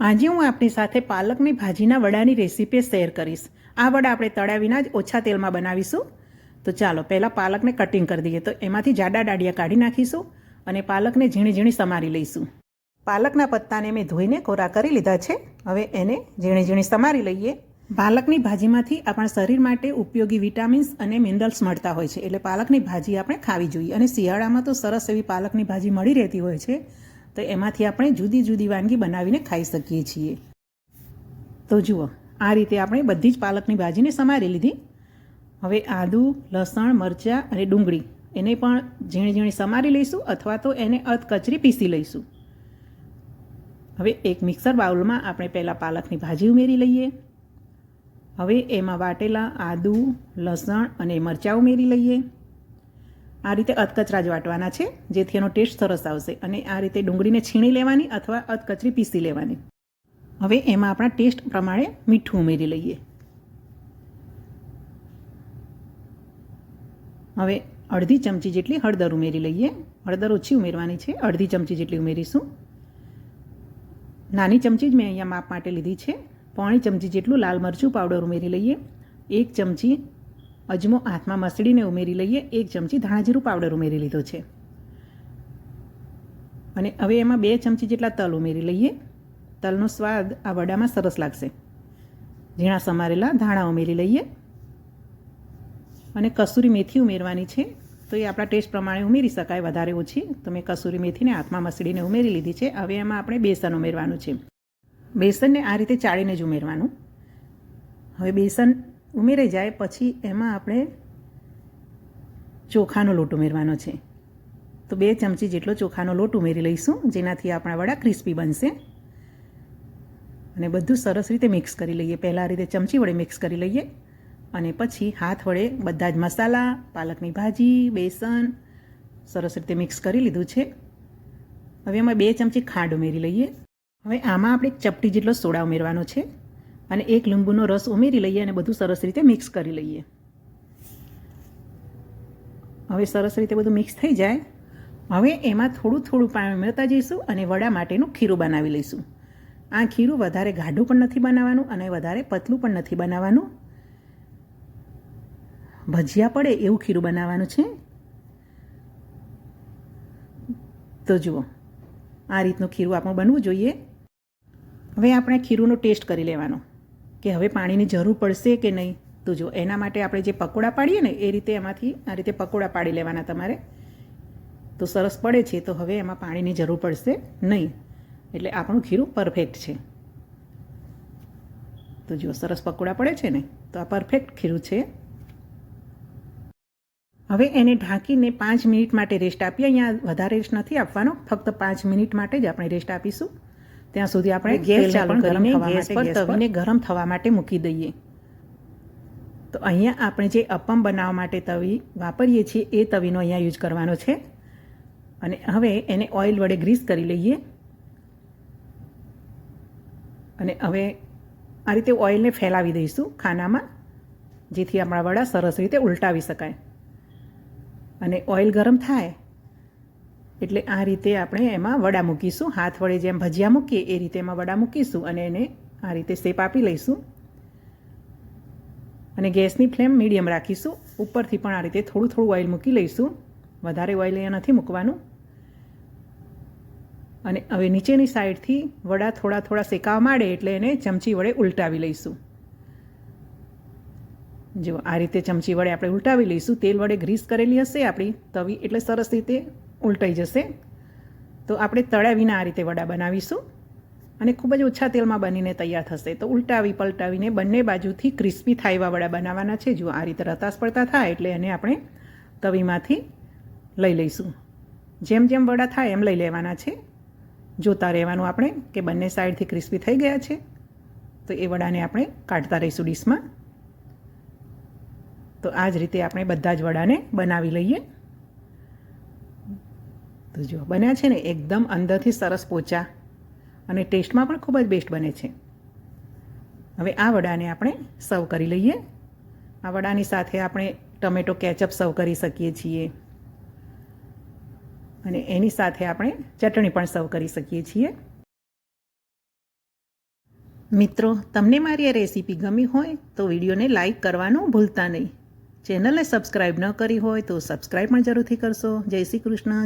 આજે હું આપની સાથે પાલકની ભાજીના વડાની રેસીપી શેર કરીશ. આ વડા આપણે તળ્યા વિના જ ઓછા તેલમાં બનાવીશું. તો ચાલો, પહેલાં પાલકને કટિંગ કરી દઈએ. તો એમાંથી જાડા ડાડિયા કાઢી નાખીશું અને પાલકને ઝીણી ઝીણી સમારી લઈશું. પાલકના પત્તાને મેં ધોઈને કોરા કરી લીધા છે. હવે એને ઝીણી ઝીણી સમારી લઈએ. પાલકની ભાજીમાંથી આપણા શરીર માટે ઉપયોગી વિટામિન્સ અને મિનરલ્સ મળતા હોય છે. એટલે પાલકની ભાજી આપણે ખાવી જોઈએ. અને શિયાળામાં તો સરસ એવી પાલકની ભાજી મળી રહેતી હોય છે. તો એમાંથી આપણે જુદી જુદી વાનગી બનાવીને ખાઈ શકીએ છીએ. તો જુઓ, આ રીતે આપણે બધી જ પાલકની ભાજીને સમારી લીધી. હવે આદુ, લસણ, મરચાં અને ડુંગળી એને પણ ઝીણી ઝીણી સમારી લઈશું અથવા તો એને અધકચરી પીસી લઈશું. હવે એક મિક્સર બાઉલમાં આપણે પહેલાં પાલકની ભાજી ઉમેરી લઈએ. હવે એમાં વાટેલા આદુ, લસણ અને મરચાં ઉમેરી લઈએ. આ રીતે અધકચરા જ વાટવાના છે, જેથી એનો ટેસ્ટ સરસ આવશે અને આ રીતે ડુંગળીને છીણી લેવાની અથવા અધકચરી પીસી લેવાની. હવે એમાં આપણા ટેસ્ટ પ્રમાણે મીઠું ઉમેરી લઈએ. હવે અડધી ચમચી જેટલી હળદર ઉમેરી લઈએ. હળદર ઓછી ઉમેરવાની છે, અડધી ચમચી જેટલી ઉમેરીશું. નાની ચમચી જ મેં અહીંયા માપ માટે લીધી છે. પોણી ચમચી જેટલું લાલ મરચું પાવડર ઉમેરી લઈએ. એક ચમચી અજમો હાથમાં મસળીને ઉમેરી લઈએ, એક ચમચી ધાણાજીરું પાવડર ઉમેરી લીધો છે. અને હવે એમાં બે ચમચી જેટલા તલ ઉમેરી લઈએ. તલનો સ્વાદ આ વડામાં સરસ લાગશે. ઝીણા સમારેલા ધાણા ઉમેરી લઈએ. અને કસૂરી મેથી ઉમેરવાની છે. તો એ આપણા ટેસ્ટ પ્રમાણે ઉમેરી શકાય, વધારે ઓછી. તો મેં કસૂરી મેથીને હાથમાં મસળીને ઉમેરી લીધી છે. હવે એમાં આપણે બેસન ઉમેરવાનું છે. બેસનને આ રીતે ચાળીને જ ઉમેરવાનું. હવે બેસન ઉમેરાઈ જાય પછી એમાં આપણે ચોખાનો લોટ ઉમેરવાનો છે. તો બે ચમચી જેટલો ચોખાનો લોટ ઉમેરી લઈશું, જેનાથી આપણા વડા ક્રિસ્પી બનશે. અને બધું સરસ રીતે મિક્સ કરી લઈએ. પહેલાં આ રીતે ચમચી વડે મિક્સ કરી લઈએ અને પછી હાથ વડે બધા જ મસાલા, પાલકની ભાજી, બેસન સરસ રીતે મિક્સ કરી લીધું છે. હવે એમાં બે ચમચી ખાંડ ઉમેરી લઈએ. હવે આમાં આપણે એક ચપટી જેટલો સોડા ઉમેરવાનો છે. અને એક લીંબુનો રસ ઉમેરી લઈએ અને બધું સરસ રીતે મિક્સ કરી લઈએ. હવે સરસ રીતે બધું મિક્સ થઈ જાય. હવે એમાં થોડું થોડું પાણી ઉમેરતા જઈશું અને વડા માટેનું ખીરું બનાવી લઈશું. આ ખીરું વધારે ગાઢું પણ નથી બનાવવાનું અને વધારે પતલું પણ નથી બનાવવાનું. ભજીયા પડે એવું ખીરું બનાવવાનું છે. તો જુઓ, આ રીતનું ખીરું આપણું બનવું જોઈએ. હવે આપણે ખીરુંનો ટેસ્ટ કરી લેવાનો. કે હવે પાણીની જરૂર પડશે કે નહીં? તો જો, એના માટે આપણે જે પકોડા પાડીએ ને, એ રીતે એમાંથી આ રીતે પકોડા પાડી લેવાના તમારે. તો સરસ પડે છે, તો હવે એમાં પાણીની જરૂર પડશે નહીં. એટલે આપણું ખીરું પરફેક્ટ છે. તો જો, સરસ પકોડા પડે છે ને, તો આ પરફેક્ટ ખીરું છે. હવે એને ઢાંકીને પાંચ મિનિટ માટે રેસ્ટ આપીએ. અહીંયા વધારે રેસ્ટ નથી આપવાનો, ફક્ત પાંચ મિનિટ માટે જ આપણે રેસ્ટ આપીશું. ત્યાં સુધી આપણે ગેસ ચાલુ કરીને ગેસ પર તવીને ગરમ થવા માટે મૂકી દઈએ. તો અહીંયા આપણે જે અપમ બનાવવા માટે તવી વાપરીએ છીએ એ તવીનો અહીંયા યુઝ કરવાનો છે. અને હવે એને ઓઇલ વડે ગ્રીસ કરી લઈએ. અને હવે આ રીતે ઓઇલને ફેલાવી દઈશું ખાનામાં જેથી આપણા વડા સરસ રીતે ઉલટાવી શકાય. અને ઓઇલ ગરમ થાય એટલે આ રીતે આપણે એમાં વડા મૂકીશું. હાથ વડે જેમ ભજીયા મૂકીએ, એ રીતે એમાં વડા મૂકીશું અને એને આ રીતે શેપ આપી લઈશું. અને ગેસની ફ્લેમ મીડિયમ રાખીશું. ઉપરથી પણ આ રીતે થોડું થોડું ઓઇલ મૂકી લઈશું. વધારે ઓઇલ અહીંયા નથી મૂકવાનું. અને હવે નીચેની સાઈડથી વડા થોડા થોડા શેકાવા માંડે એટલે એને ચમચી વડે ઉલટાવી લઈશું. જો આ રીતે ચમચી વડે આપણે ઉલટાવી લઈશું, તેલ વડે ગ્રીસ કરેલી હશે આપણી તવી, એટલે સરસ રીતે ઉલટાઈ જશે. તો આપણે તળ્યા વિના આ રીતે વડા બનાવીશું. અને ખૂબ જ ઓછા તેલમાં બનીને તૈયાર થશે. તો ઉલટાવી પલટાવીને બંને બાજુથી ક્રિસ્પી થાય એવા વડા બનાવવાના છે. જો આ રીતે રતાસ પડતા થાય એટલે એને આપણે તવીમાંથી લઈ લઈશું. જેમ જેમ વડા થાય એમ લઈ લેવાના છે. જોતા રહેવાનું આપણે કે બંને સાઈડથી ક્રિસ્પી થઈ ગયા છે. તો એ વડાને આપણે કાઢતા રહીશું ડીશમાં. તો આ જ રીતે આપણે બધા જ વડાને બનાવી લઈએ. તો જો, બન્યા છે ને એકદમ અંદરથી સરસ પોચા અને ટેસ્ટમાં પણ ખૂબ જ બેસ્ટ બને છે. હવે આ વડાને આપણે સર્વ કરી લઈએ. આ વડાની સાથે આપણે ટમેટો કેચઅપ સર્વ કરી શકીએ છીએ. અને એની સાથે આપણે ચટણી પણ સર્વ કરી શકીએ છીએ. મિત્રો, તમને મારી આ રેસીપી ગમી હોય તો વિડીયોને લાઇક કરવાનું ભૂલતા નહીં. ચેનલને સબસ્ક્રાઈબ ન કરી હોય તો સબસ્ક્રાઈબ પણ જરૂરથી કરશો. જય શ્રી કૃષ્ણ.